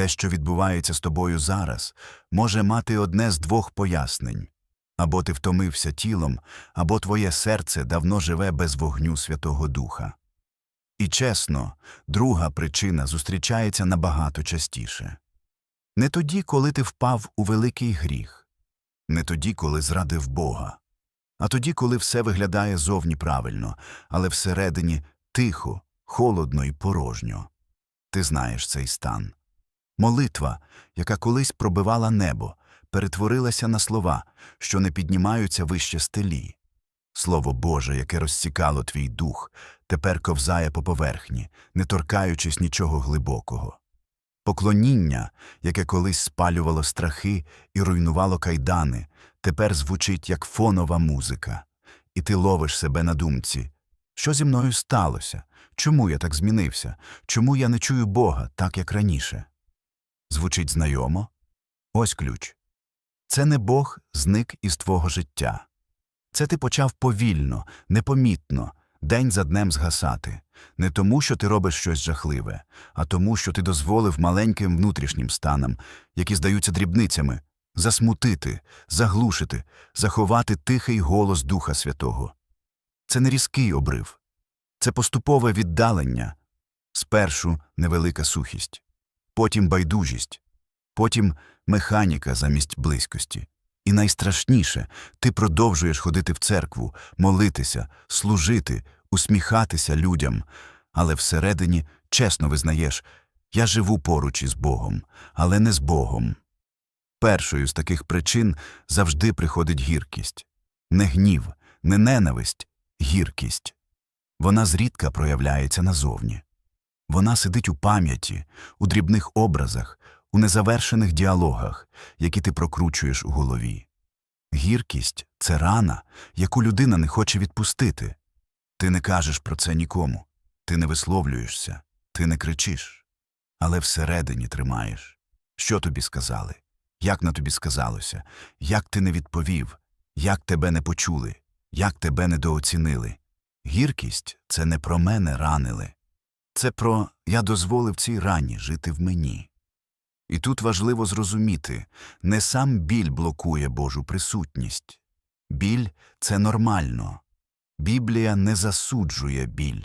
Те, що відбувається з тобою зараз, може мати одне з двох пояснень або ти втомився тілом, або твоє серце давно живе без вогню Святого Духа. І чесно, друга причина зустрічається набагато частіше. Не тоді, коли ти впав у великий гріх, не тоді, коли зрадив Бога, а тоді, коли все виглядає зовні правильно, але всередині тихо, холодно і порожньо. Ти знаєш цей стан. Молитва, яка колись пробивала небо, перетворилася на слова, що не піднімаються вище стелі. Слово Боже, яке розсікало твій дух, тепер ковзає по поверхні, не торкаючись нічого глибокого. Поклоніння, яке колись спалювало страхи і руйнувало кайдани, тепер звучить як фонова музика, і ти ловиш себе на думці. Що зі мною сталося? Чому я так змінився? Чому я не чую Бога так, як раніше? Звучить знайомо? Ось ключ. Це не Бог зник із твого життя. Це ти почав повільно, непомітно, день за днем згасати, не тому, що ти робиш щось жахливе, а тому, що ти дозволив маленьким внутрішнім станам, які здаються дрібницями, засмутити, заглушити, заховати тихий голос Духа Святого. Це не різкий обрив, це поступове віддалення, спершу невелика сухість, потім байдужість, потім механіка замість близькості. І найстрашніше, ти продовжуєш ходити в церкву, молитися, служити, усміхатися людям, але всередині чесно визнаєш я живу поруч із Богом, але не з Богом. Першою з таких причин завжди приходить гіркість не гнів, не ненависть, гіркість. Вона зрідка проявляється назовні. Вона сидить у пам'яті, у дрібних образах, у незавершених діалогах, які ти прокручуєш у голові. Гіркість це рана, яку людина не хоче відпустити. Ти не кажеш про це нікому, ти не висловлюєшся, ти не кричиш, але всередині тримаєш. Що тобі сказали? Як на тобі сказалося? Як ти не відповів? Як тебе не почули? Як тебе недооцінили? Гіркість це не про мене ранили. Це про я дозволив цій рані жити в мені. І тут важливо зрозуміти не сам біль блокує Божу присутність. Біль це нормально. Біблія не засуджує біль.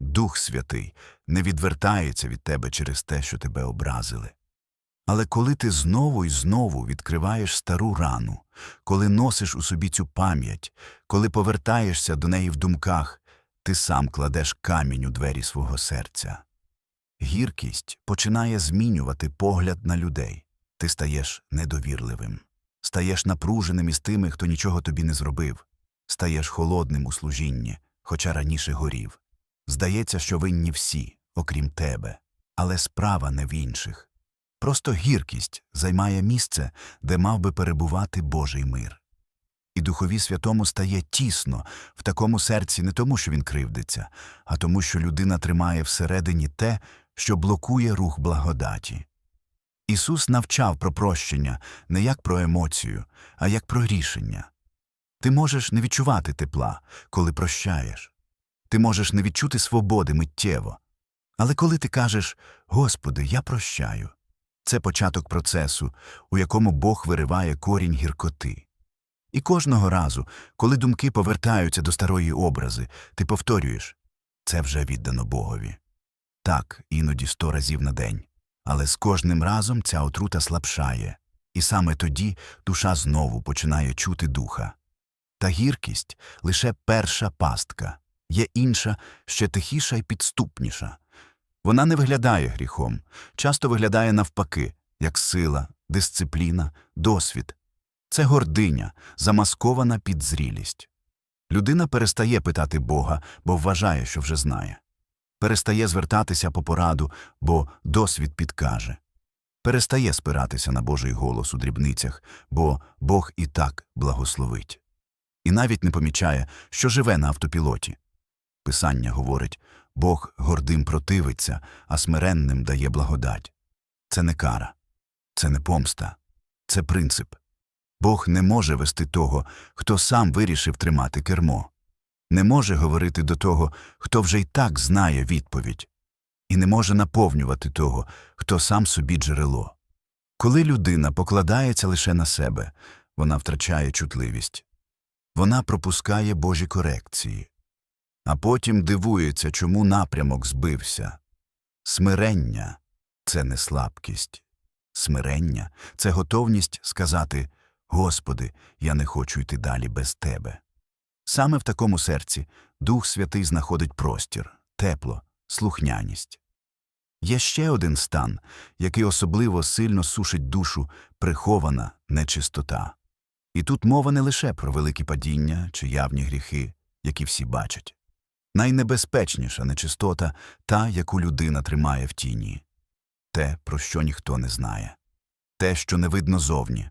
Дух Святий не відвертається від тебе через те, що тебе образили. Але коли ти знову і знову відкриваєш стару рану, коли носиш у собі цю пам'ять, коли повертаєшся до неї в думках, ти сам кладеш камінь у двері свого серця. Гіркість починає змінювати погляд на людей. Ти стаєш недовірливим, стаєш напруженим із тими, хто нічого тобі не зробив, стаєш холодним у служінні, хоча раніше горів. Здається, що винні всі, окрім тебе, але справа не в інших. Просто гіркість займає місце, де мав би перебувати Божий мир. І Духові Святому стає тісно в такому серці не тому, що він кривдиться, а тому, що людина тримає всередині те, що блокує рух благодаті. Ісус навчав про прощення не як про емоцію, а як про рішення. Ти можеш не відчувати тепла, коли прощаєш. Ти можеш не відчути свободи миттєво. Але коли ти кажеш Господи, я прощаю, це початок процесу, у якому Бог вириває корінь гіркоти. І кожного разу, коли думки повертаються до старої образи, ти повторюєш це вже віддано Богові. Так, іноді сто разів на день. Але з кожним разом ця отрута слабшає, і саме тоді душа знову починає чути духа. Та гіркість лише перша пастка, є інша, ще тихіша і підступніша. Вона не виглядає гріхом, часто виглядає навпаки, як сила, дисципліна, досвід. Це гординя, замаскована під зрілість. Людина перестає питати Бога, бо вважає, що вже знає. Перестає звертатися по пораду, бо досвід підкаже. Перестає спиратися на Божий голос у дрібницях, бо Бог і так благословить. І навіть не помічає, що живе на автопілоті. Писання говорить Бог гордим противиться, а смиренним дає благодать. Це не кара, це не помста, це принцип. Бог не може вести того, хто сам вирішив тримати кермо, не може говорити до того, хто вже й так знає відповідь. і не може наповнювати того, хто сам собі джерело. Коли людина покладається лише на себе, вона втрачає чутливість. Вона пропускає Божі корекції, а потім дивується, чому напрямок збився. Смирення це не слабкість. Смирення це готовність сказати Господи, я не хочу йти далі без Тебе. Саме в такому серці Дух Святий знаходить простір, тепло, слухняність. Є ще один стан, який особливо сильно сушить душу прихована нечистота. І тут мова не лише про великі падіння чи явні гріхи, які всі бачать. Найнебезпечніша нечистота та, яку людина тримає в тіні, те, про що ніхто не знає, те, що не видно зовні,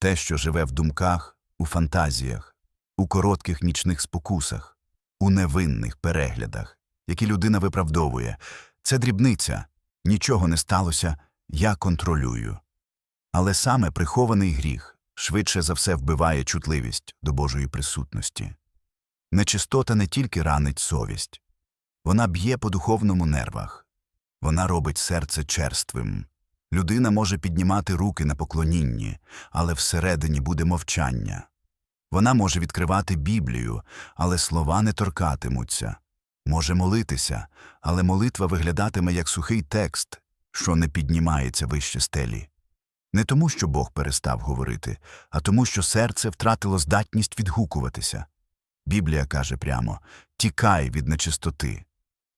те, що живе в думках, у фантазіях, у коротких нічних спокусах, у невинних переглядах, які людина виправдовує. Це дрібниця, нічого не сталося, я контролюю. Але саме прихований гріх швидше за все вбиває чутливість до Божої присутності. Нечистота не тільки ранить совість, вона б'є по духовному нервах, вона робить серце черствим. Людина може піднімати руки на поклонінні, але всередині буде мовчання. Вона може відкривати Біблію, але слова не торкатимуться. Може молитися, але молитва виглядатиме як сухий текст, що не піднімається вище стелі. Не тому, що Бог перестав говорити, а тому, що серце втратило здатність відгукуватися. Біблія каже прямо тікай від нечистоти,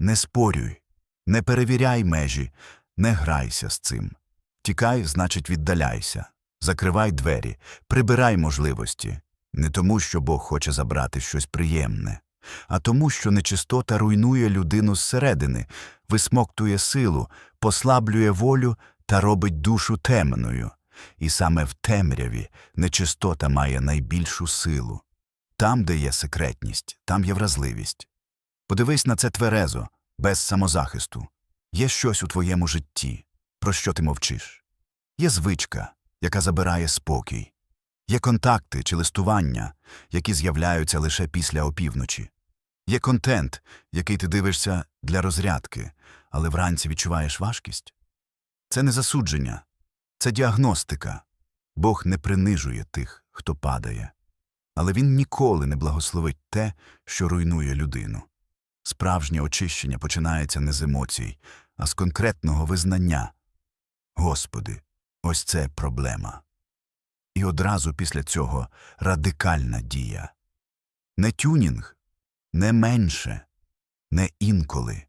не спорюй, не перевіряй межі, не грайся з цим. Тікай, значить, віддаляйся, закривай двері, прибирай можливості, не тому, що Бог хоче забрати щось приємне, а тому, що нечистота руйнує людину зсередини, висмоктує силу, послаблює волю та робить душу темною. І саме в темряві нечистота має найбільшу силу. Там, де є секретність, там є вразливість. Подивись на це тверезо, без самозахисту. Є щось у твоєму житті, про що ти мовчиш. Є звичка, яка забирає спокій. Є контакти чи листування, які з'являються лише після опівночі. Є контент, який ти дивишся для розрядки, але вранці відчуваєш важкість. Це не засудження, це діагностика. Бог не принижує тих, хто падає. Але він ніколи не благословить те, що руйнує людину. Справжнє очищення починається не з емоцій, а з конкретного визнання. Господи, ось це проблема. І одразу після цього радикальна дія. Не тюнінг, не менше, не інколи,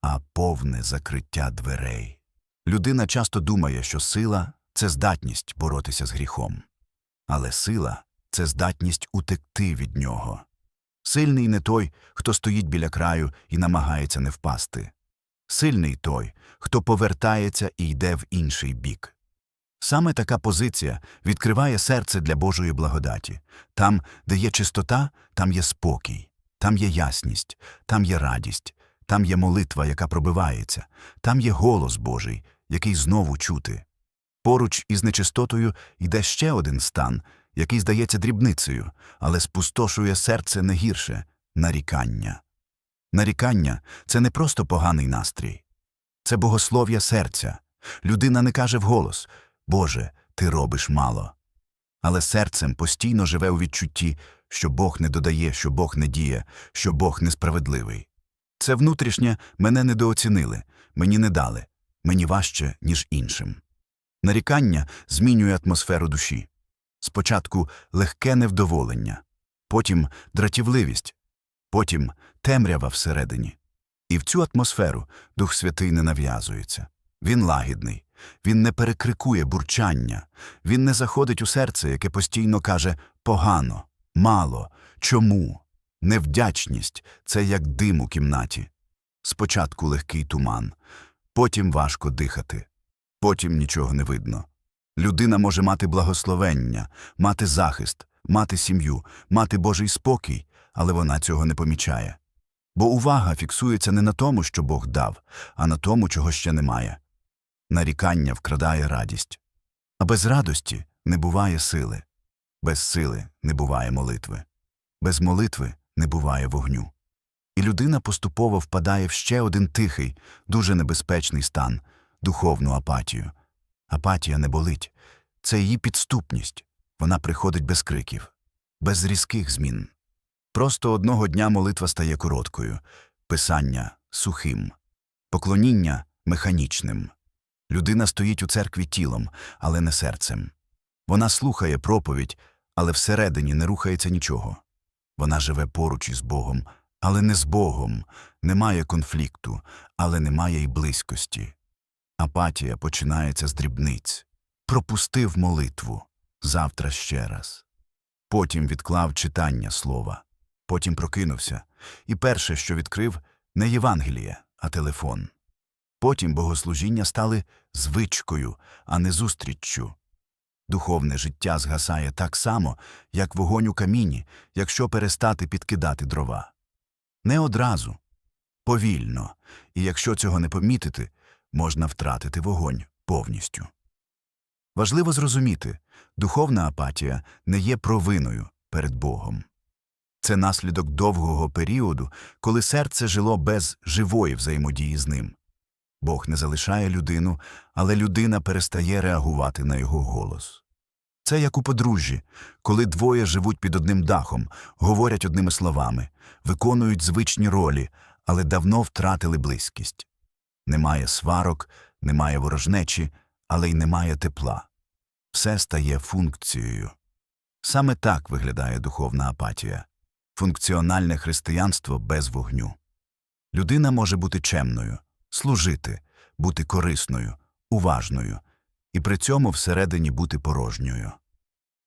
а повне закриття дверей. Людина часто думає, що сила це здатність боротися з гріхом. Але сила це здатність утекти від нього. Сильний не той, хто стоїть біля краю і намагається не впасти. Сильний той, хто повертається і йде в інший бік. Саме така позиція відкриває серце для Божої благодаті. Там, де є чистота, там є спокій, там є ясність, там є радість, там є молитва, яка пробивається, там є голос Божий, який знову чути. Поруч із нечистотою йде ще один стан, який здається дрібницею, але спустошує серце не гірше нарікання. Нарікання це не просто поганий настрій, це богослов'я серця. Людина не каже вголос Боже, ти робиш мало. Але серцем постійно живе у відчутті, що Бог не додає, що Бог не діє, що Бог несправедливий. Це внутрішнє мене недооцінили, мені не дали, мені важче, ніж іншим. Нарікання змінює атмосферу душі. Спочатку легке невдоволення, потім дратівливість, потім темрява всередині. І в цю атмосферу Дух Святий не нав'язується. Він лагідний, він не перекрикує бурчання, він не заходить у серце, яке постійно каже погано, мало, чому. Невдячність це як дим у кімнаті. Спочатку легкий туман, потім важко дихати, потім нічого не видно. Людина може мати благословення, мати захист, мати сім'ю, мати Божий спокій, але вона цього не помічає. Бо увага фіксується не на тому, що Бог дав, а на тому, чого ще немає. Нарікання вкрадає радість. А без радості не буває сили, без сили не буває молитви, без молитви не буває вогню. І людина поступово впадає в ще один тихий, дуже небезпечний стан духовну апатію. Апатія не болить, це її підступність. Вона приходить без криків, без різких змін. Просто одного дня молитва стає короткою, писання сухим, поклоніння механічним. Людина стоїть у церкві тілом, але не серцем. Вона слухає проповідь, але всередині не рухається нічого. Вона живе поруч із Богом, але не з Богом, немає конфлікту, але немає й близькості. Апатія починається з дрібниць. Пропустив молитву завтра ще раз. Потім відклав читання слова, потім прокинувся, і перше, що відкрив, не Євангеліє, а телефон. Потім богослужіння стали звичкою, а не зустріччю. Духовне життя згасає так само, як вогонь у каміні, якщо перестати підкидати дрова. Не одразу, повільно, і якщо цього не помітити, можна втратити вогонь повністю. Важливо зрозуміти, духовна апатія не є провиною перед Богом. Це наслідок довгого періоду, коли серце жило без живої взаємодії з ним. Бог не залишає людину, але людина перестає реагувати на його голос. Це як у подружжі, коли двоє живуть під одним дахом, говорять одними словами, виконують звичні ролі, але давно втратили близькість. Немає сварок, немає ворожнечі, але й немає тепла. Все стає функцією. Саме так виглядає духовна апатія функціональне християнство без вогню. Людина може бути чемною, служити, бути корисною, уважною, і при цьому всередині бути порожньою.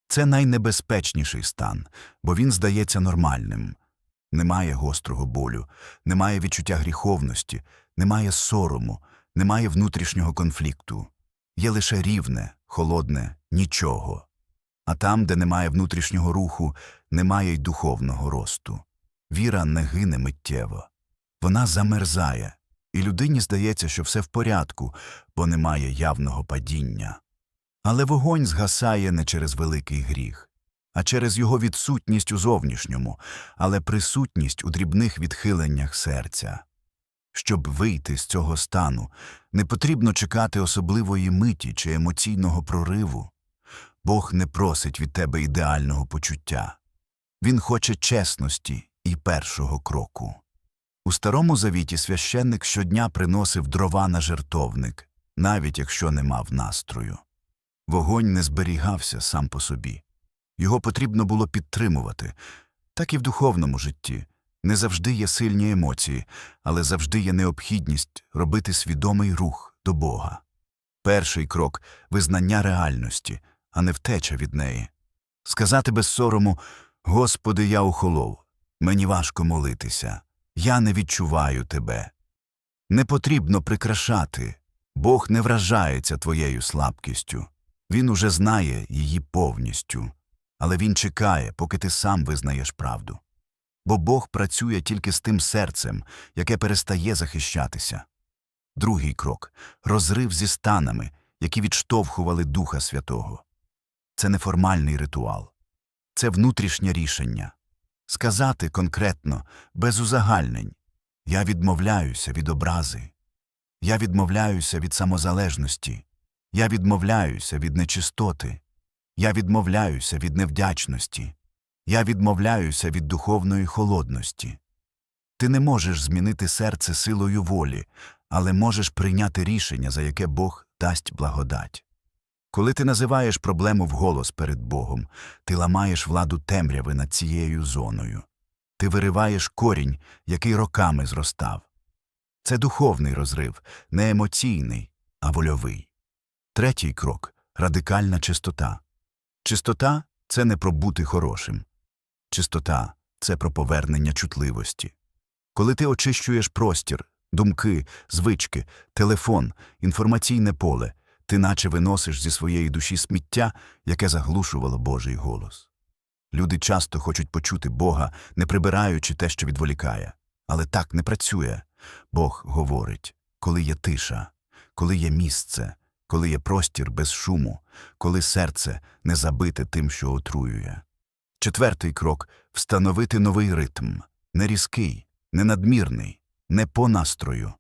Це найнебезпечніший стан, бо він здається нормальним. Немає гострого болю, немає відчуття гріховності, немає сорому, немає внутрішнього конфлікту. Є лише рівне, холодне нічого. А там, де немає внутрішнього руху, немає й духовного росту. Віра не гине миттєво. Вона замерзає, і людині здається, що все в порядку, бо немає явного падіння. Але вогонь згасає не через великий гріх, а через його відсутність у зовнішньому, але присутність у дрібних відхиленнях серця. Щоб вийти з цього стану, не потрібно чекати особливої миті чи емоційного прориву. Бог не просить від тебе ідеального почуття. Він хоче чесності і першого кроку. У старому завіті священник щодня приносив дрова на жертовник, навіть якщо не мав настрою. Вогонь не зберігався сам по собі. Його потрібно було підтримувати. Так і в духовному житті. Не завжди є сильні емоції, але завжди є необхідність робити свідомий рух до Бога. Перший крок визнання реальності, а не втеча від неї. Сказати без сорому Господи, я охолов, мені важко молитися, я не відчуваю тебе. Не потрібно прикрашати, Бог не вражається твоєю слабкістю. Він уже знає її повністю, але він чекає, поки ти сам визнаєш правду. Бо Бог працює тільки з тим серцем, яке перестає захищатися. Другий крок розрив зі станами, які відштовхували Духа Святого. Це не формальний ритуал, це внутрішнє рішення. Сказати конкретно, без узагальнень Я відмовляюся від образи, я відмовляюся від самозалежності, я відмовляюся від нечистоти, я відмовляюся від невдячності, я відмовляюся від духовної холодності. Ти не можеш змінити серце силою волі, але можеш прийняти рішення, за яке Бог дасть благодать. Коли ти називаєш проблему вголос перед Богом, ти ламаєш владу темряви над цією зоною. Ти вириваєш корінь, який роками зростав. Це духовний розрив, не емоційний, а вольовий. Третій крок радикальна чистота. Чистота це не про бути хорошим. Чистота це про повернення чутливості. Коли ти очищуєш простір, думки, звички, телефон, інформаційне поле, ти наче виносиш зі своєї душі сміття, яке заглушувало Божий голос. Люди часто хочуть почути Бога, не прибираючи те, що відволікає. Але так не працює. Бог говорить, коли є тиша, коли є місце, коли є простір без шуму, коли серце не забите тим, що отруює. Четвертий крок встановити новий ритм, не різкий, не надмірний, не по настрою.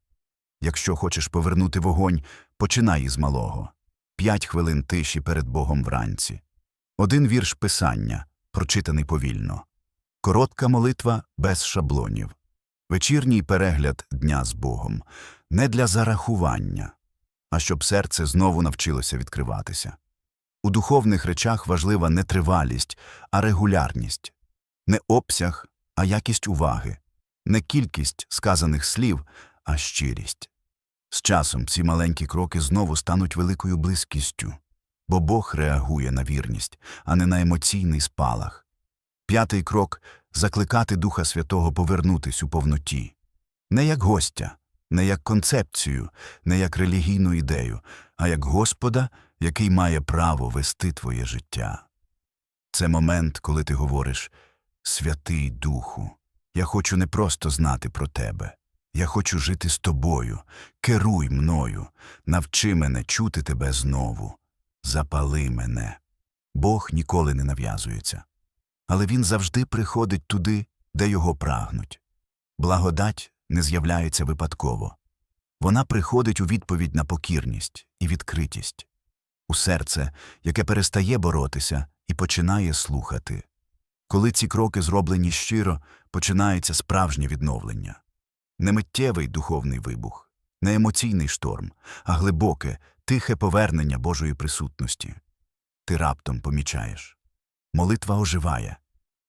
Якщо хочеш повернути вогонь, починай із малого. П'ять хвилин тиші перед Богом вранці. Один вірш писання, прочитаний повільно. Коротка молитва без шаблонів. Вечірній перегляд дня з Богом не для зарахування, а щоб серце знову навчилося відкриватися. У духовних речах важлива не тривалість, а регулярність, не обсяг, а якість уваги, не кількість сказаних слів, а щирість. З часом ці маленькі кроки знову стануть великою близькістю, бо Бог реагує на вірність, а не на емоційний спалах. П'ятий крок закликати Духа Святого повернутись у повноті. Не як гостя, не як концепцію, не як релігійну ідею, а як Господа, який має право вести твоє життя. Це момент, коли ти говориш Святий Духу, я хочу не просто знати про тебе. Я хочу жити з тобою, керуй мною, навчи мене чути тебе знову, запали мене. Бог ніколи не нав'язується, але він завжди приходить туди, де його прагнуть. Благодать не з'являється випадково. Вона приходить у відповідь на покірність і відкритість, у серце, яке перестає боротися і починає слухати. Коли ці кроки зроблені щиро, починається справжнє відновлення. Не миттєвий духовний вибух, не емоційний шторм, а глибоке, тихе повернення Божої присутності. Ти раптом помічаєш. Молитва оживає,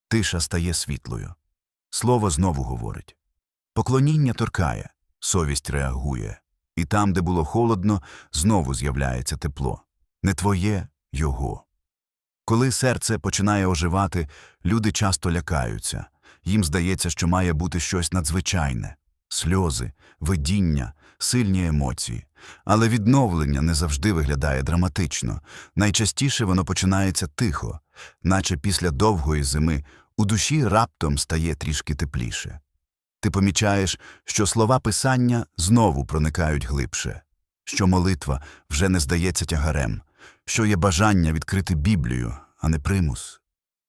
тиша стає світлою. Слово знову говорить. Поклоніння торкає, совість реагує, і там, де було холодно, знову з'являється тепло. Не твоє його. Коли серце починає оживати, люди часто лякаються. Їм здається, що має бути щось надзвичайне сльози, видіння, сильні емоції. Але відновлення не завжди виглядає драматично. Найчастіше воно починається тихо, наче після довгої зими у душі раптом стає трішки тепліше. Ти помічаєш, що слова писання знову проникають глибше, що молитва вже не здається тягарем, що є бажання відкрити Біблію, а не примус,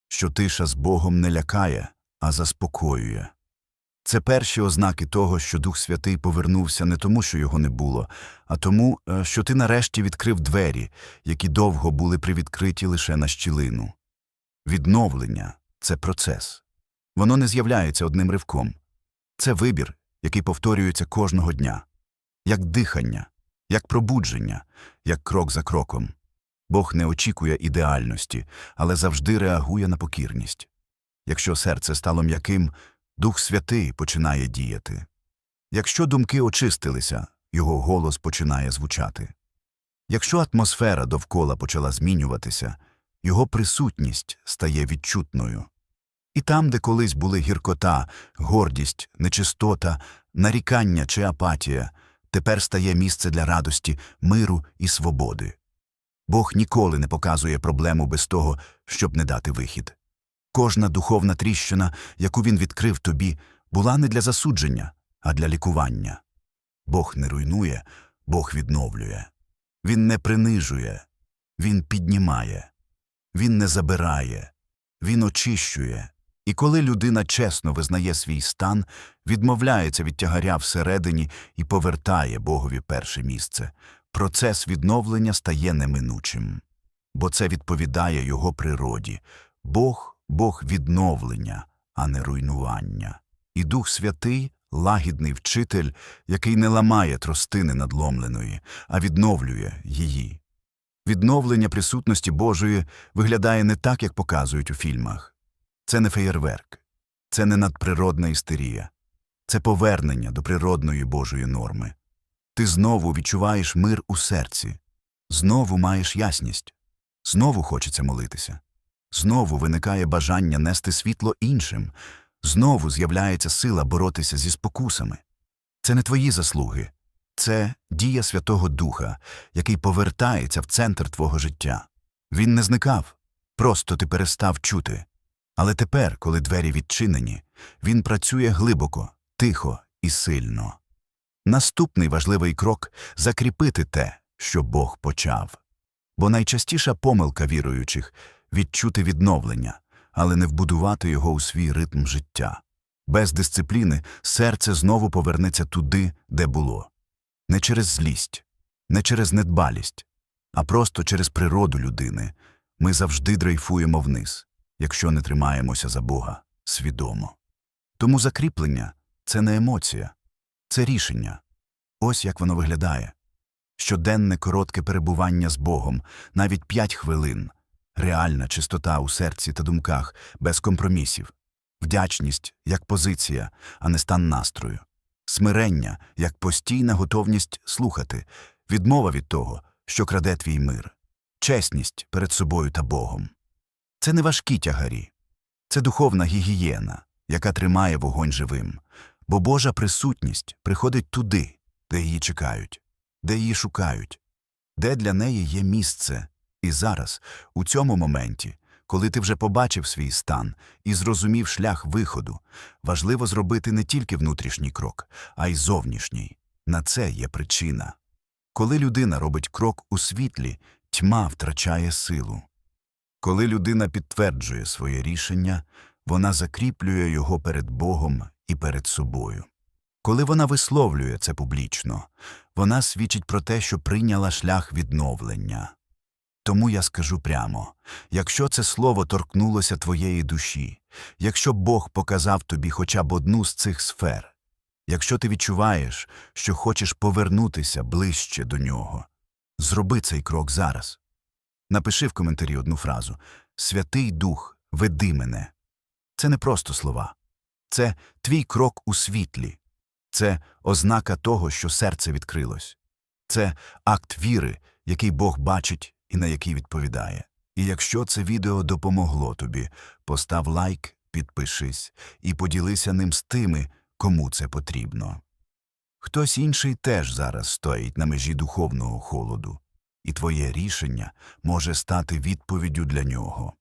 що тиша з Богом не лякає, а заспокоює. Це перші ознаки того, що Дух Святий повернувся не тому, що його не було, а тому, е, що ти нарешті відкрив двері, які довго були привідкриті лише на щілину. Відновлення це процес. Воно не з'являється одним ривком. Це вибір, який повторюється кожного дня, як дихання, як пробудження, як крок за кроком. Бог не очікує ідеальності, але завжди реагує на покірність. Якщо серце стало м'яким, Дух Святий починає діяти. Якщо думки очистилися, його голос починає звучати. Якщо атмосфера довкола почала змінюватися, його присутність стає відчутною. І там, де колись були гіркота, гордість, нечистота, нарікання чи апатія, тепер стає місце для радості, миру і свободи. Бог ніколи не показує проблему без того, щоб не дати вихід. Кожна духовна тріщина, яку він відкрив тобі, була не для засудження, а для лікування. Бог не руйнує, Бог відновлює. Він не принижує, Він піднімає, Він не забирає, Він очищує. І коли людина чесно визнає свій стан, відмовляється від тягаря всередині і повертає Богові перше місце, процес відновлення стає неминучим. Бо це відповідає його природі. Бог Бог відновлення, а не руйнування. І Дух Святий лагідний вчитель, який не ламає тростини надломленої, а відновлює її. Відновлення присутності Божої виглядає не так, як показують у фільмах. Це не феєрверк, це не надприродна істерія, це повернення до природної Божої норми. Ти знову відчуваєш мир у серці, знову маєш ясність, знову хочеться молитися. Знову виникає бажання нести світло іншим, знову з'являється сила боротися зі спокусами. Це не твої заслуги, це дія Святого Духа, який повертається в центр твого життя. Він не зникав, просто ти перестав чути. Але тепер, коли двері відчинені, він працює глибоко, тихо і сильно. Наступний важливий крок закріпити те, що Бог почав. Бо найчастіша помилка віруючих відчути відновлення, але не вбудувати його у свій ритм життя. Без дисципліни серце знову повернеться туди, де було. Не через злість, не через недбалість, а просто через природу людини. Ми завжди дрейфуємо вниз, якщо не тримаємося за Бога свідомо. Тому закріплення це не емоція, це рішення. Ось як воно виглядає. Щоденне коротке перебування з Богом, навіть п'ять хвилин, реальна чистота у серці та думках, без компромісів, вдячність як позиція, а не стан настрою, смирення як постійна готовність слухати, відмова від того, що краде твій мир, чесність перед собою та Богом. Це не важкі тягарі, це духовна гігієна, яка тримає вогонь живим, бо Божа присутність приходить туди, де її чекають, де її шукають, де для неї є місце. І зараз, у цьому моменті, коли ти вже побачив свій стан і зрозумів шлях виходу, важливо зробити не тільки внутрішній крок, а й зовнішній. На це є причина. Коли людина робить крок у світлі, тьма втрачає силу. Коли людина підтверджує своє рішення, вона закріплює його перед Богом і перед собою. Коли вона висловлює це публічно, вона свідчить про те, що прийняла шлях відновлення. Тому я скажу прямо якщо це слово торкнулося твоєї душі, якщо Бог показав тобі хоча б одну з цих сфер, якщо ти відчуваєш, що хочеш повернутися ближче до нього, зроби цей крок зараз. Напиши в коментарі одну фразу Святий Дух, веди мене. Це не просто слова, це твій крок у світлі, це ознака того, що серце відкрилось, це акт віри, який Бог бачить і на який відповідає. І якщо це відео допомогло тобі, постав лайк, підпишись і поділися ним з тими, кому це потрібно. Хтось інший теж зараз стоїть на межі духовного холоду, і твоє рішення може стати відповіддю для нього.